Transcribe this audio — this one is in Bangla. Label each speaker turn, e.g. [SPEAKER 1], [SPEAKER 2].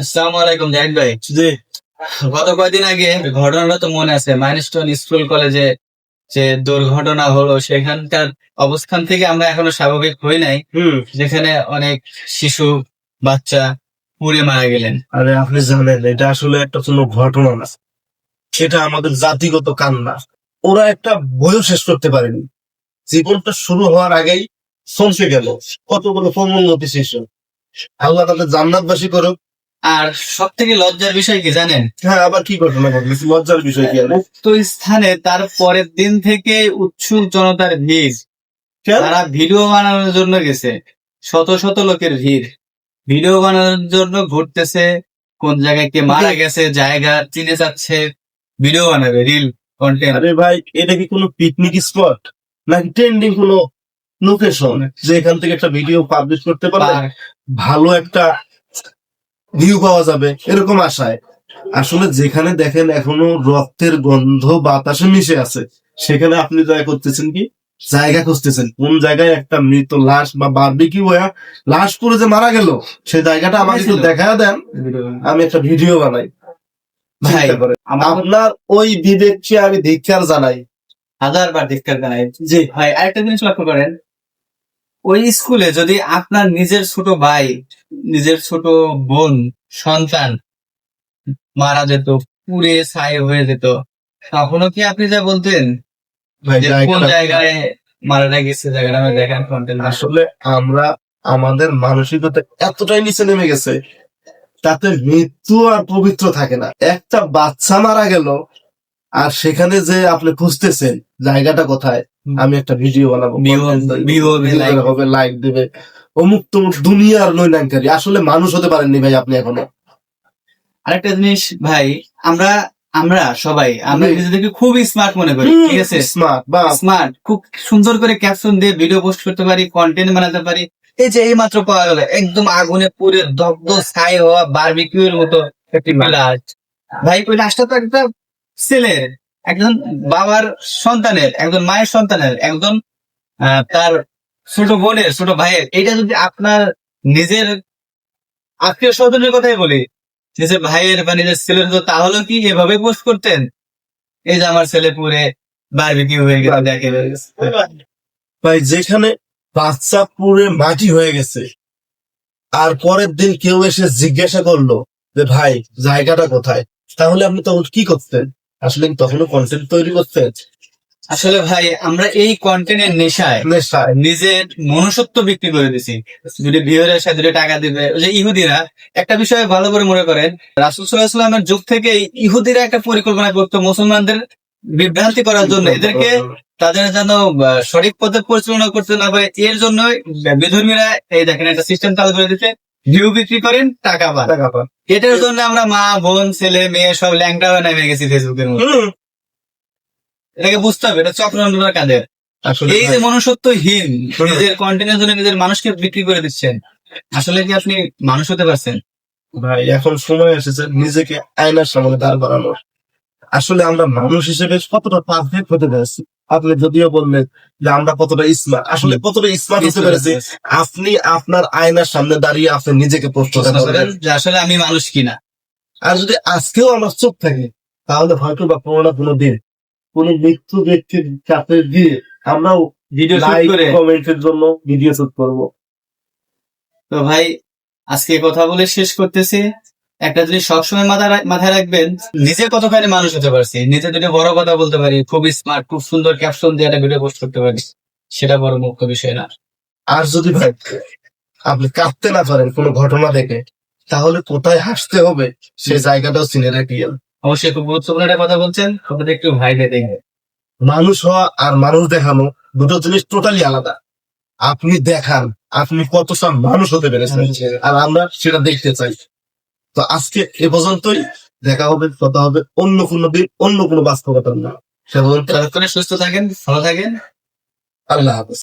[SPEAKER 1] আসসালামু আলাইকুম জাহিদ ভাই।
[SPEAKER 2] জি।
[SPEAKER 1] গত কয়েকদিন আগে ঘটনাটা তো মনে আছে মাইলস্টোন স্কুল কলেজে যে দুর্ঘটনা হলো সেখানকার অবস্থান থেকে আমরা এখনও স্বাভাবিক হই নাই।
[SPEAKER 2] হুম।
[SPEAKER 1] যেখানে অনেক শিশু বাচ্চা পুড়ে মারা গেলেন।
[SPEAKER 2] আরে আপনি জানেন এটা আসলে একটা কোনো ঘটনা না। সেটা আমাদের জাতিগত কান্না ওরা একটা বইও শেষ করতে পারেনি। জীবনটা শুরু হওয়ার আগেই চমকে গেল। কতগুলো কমোন্নতি শিশু আল্লাহ তাদের জান্নাতবাসী করুক
[SPEAKER 1] আর সব থেকে লজ্জার বিষয় কি জানেন?
[SPEAKER 2] হ্যাঁ আবার কি ঘটনা ঘটলো? কি লজ্জার বিষয় কি
[SPEAKER 1] উক্ত স্থানে তার পরের দিন থেকে উৎসুক জনতার ভিড়। তারা ভিডিও বানানোর জন্য গেছে। শত শত লোকের ভিড়। ভিডিও বানানোর জন্য ঘুরতেছে। কোন জায়গায় কে মারা গেছে জায়গা চিনে যাচ্ছে। ভিডিও বানাবে রিল কন্টেন্ট
[SPEAKER 2] আরে ভাই এটা কি কোনো পিকনিক স্পট নাকি ট্রেন্ডিং কোনো লোকেশন যে এখান থেকে একটা ভিডিও পাবলিশ করতে পারলে ভালো একটা ভিউ পাওয়া যাবে এরকম আশায়। আসলে যেখানে দেখেন এখনও রক্তের গন্ধ বাতাসে মিশে আছে সেখানে আপনি জায়গা করতেছেন কি? জায়গা খুঁজতেছেন কোন জায়গায় একটা মৃত লাশ বা বারবিকিউ হয়ে লাশ করে যে মারা গেল সেই জায়গাটা আমাকে একটু দেখা দেন আমি একটা ভিডিও বানাই।
[SPEAKER 1] ভাই
[SPEAKER 2] আপনার ওই বিবেককে আমি ধিক্ষার জানাই।
[SPEAKER 1] হাজার বার দেখতে জানাই। জি ভাই আরেকটা জিনিস লক্ষ্য করেন ওই স্কুলে যদি আপনার নিজের ছোট ভাই নিজের ছোট বোন সন্তান মারা যেত পুড়ে ছাই হয়ে যেত তখনও কি আপনি যা বলতেন
[SPEAKER 2] ভাই
[SPEAKER 1] কোন জায়গায় মারাটা গেছে জায়গাটা আমি দেখেন কন্টেন্ট
[SPEAKER 2] আসলে আমরা আমাদের মানসিকতা এতটাই নিচে নেমে গেছে তাতে মৃত্যু আর পবিত্র থাকে না। একটা বাচ্চা মারা গেল আর সেখানে যে আপনি খুঁজতেছেন জায়গাটা কোথায় আমি একটা ভিডিও বানাবো
[SPEAKER 1] হবে,
[SPEAKER 2] লাইক দেবে। অমুক তমুক দুনিয়ার নৈনাঙ্কারী। আসলে মানুষ হতে পারেননি ভাই আপনি এখনও।
[SPEAKER 1] আরেকটা জিনিস ভাই আমরা আমরা সবাই আমরা নিজেদেরকে খুব স্মার্ট মনে করি ঠিক আছে?
[SPEAKER 2] স্মার্ট বা
[SPEAKER 1] স্মার্ট খুব সুন্দর করে ক্যাপশন দিয়ে ভিডিও পোস্ট করতে পারি কন্টেন্ট বানাতে পারি। এই যে এই মাত্র পাওয়া গেল একদম আগুনে পুরে দগ্ধ ছাই হওয়া বারবিকিউ এর মতো একটি লাশ ভাই ওই লাশটা তো একটা ছেলের, একজন বাবার সন্তানের, একজন মায়ের সন্তানের, একজন তার ছোট বোনের, ছোট ভাইয়ের এটা যদি আপনার নিজের আত্মীয় স্বজনের কথাই বলি, নিজের ভাইয়ের বা নিজের ছেলের তাহলে কি এভাবে পোস্ট করতেন? এই যে আমার ছেলে পুরে বারবিকিউ হয়ে গেছে, দেখে
[SPEAKER 2] ভাই, যেখানে বাচ্চা পুরে মাটি হয়ে গেছে, আর পরের দিন কেউ এসে জিজ্ঞাসা করল যে, ভাই, জায়গাটা কোথায়? তাহলে আপনি তখন কি করতেন? আসলে তখনও কন্টেন্ট তৈরি করতে
[SPEAKER 1] আসলে ভাই আমরা এই কন্টেন্টের নেশায়
[SPEAKER 2] নেশায়।
[SPEAKER 1] নিজের মনুষ্যত্ব বিক্রি করে দিছি। যদি ভিউরের সাথে যদি টাকা দিবে ওই যে ইহুদিরা একটা বিষয় ভালো করে মনে করেন রাসুল সাল্লাহামের যুগ থেকে ইহুদিরা একটা পরিকল্পনা করতো মুসলমানদের বিভ্রান্তি করার জন্য। এদেরকে তাদের যেন সঠিক পথে পরিচালনা করতে না পারে এর জন্য বিধর্মীরা এই দেখেন একটা সিস্টেম চালু করে দিতে। ভিউ বিক্রি করেন টাকা পান।
[SPEAKER 2] টাকা পান।
[SPEAKER 1] এটার জন্য আমরা মা বোন ছেলে মেয়ে সব ল্যাংটা হয়ে নেমে গেছি ফেসবুকের মধ্যে। এটাকে বুঝতে হবে এটা চক্রান্তটা কাদের।
[SPEAKER 2] আসলে
[SPEAKER 1] এই যে মনুষ্যত্বহীন নিজের কন্টেন্টের জন্য নিজের মানুষকে বিক্রি করে দিচ্ছেন আসলে কি আপনি মানুষ হতে পারছেন?
[SPEAKER 2] ভাই এখন সময় এসেছে নিজেকে আয়নার সামনে দাঁড় করানোর। আসলে আমরা মানুষ হিসেবে কতটা পারফেক্ট হতে পেরেছি? আপনি যদিও বললেন যে আমরা কতটা স্মার্ট আসলে কতটা স্মার্ট হতে পেরেছি? আপনি আপনার আয়নার সামনে দাঁড়িয়ে আপনি নিজেকে প্রশ্ন
[SPEAKER 1] করেন যে আসলে আমি মানুষ কিনা?
[SPEAKER 2] আর যদি আজকেও আমরা চোখ থাকে তাহলে হয়তো বা কোনো না কোনো দিন। কোন মৃত্যু ব্যক্তির কাছে গিয়ে আমরাও
[SPEAKER 1] ভিডিও
[SPEAKER 2] কমেন্টের জন্য ভিডিও শুট করব।
[SPEAKER 1] তো ভাই আজকে কথা বলে শেষ করতেছি। একটা জিনিস সবসময় মাথায় মাথায় রাখবেন নিজে কতখানি মানুষ হতে পারছি। নিজে যদি বড় কথা বলতে পারি খুব স্মার্ট খুব সুন্দর ক্যাপশন দিয়ে একটা ভিডিও পোস্ট করতে পারি সেটা বড় মুখ্য বিষয় না।
[SPEAKER 2] আর যদি ভাই আপনি কাঁদতে না পারেন কোনো ঘটনা দেখে তাহলে কোথায় হাসতে হবে? সে জায়গাটাও চিনে রাখিয়েন
[SPEAKER 1] অবশ্যই খুব গুরুত্বপূর্ণ একটা কথা বলছেন কথাটা একটু ভাই দেখবে
[SPEAKER 2] মানুষ হওয়া আর মানুষ দেখানো দুটো জিনিস টোটালি আলাদা। আপনি দেখান আপনি কতটা মানুষ হতে পেরেছেন। আর আমরা সেটা দেখতে চাই। তো আজকে এ পর্যন্তই। দেখা হবে, কথা হবে অন্য কোনো দিন, অন্য কোনো বাস্তবতা না সে পর্যন্ত
[SPEAKER 1] সুস্থ থাকেন, ভালো থাকেন।
[SPEAKER 2] আল্লাহ হাফেজ।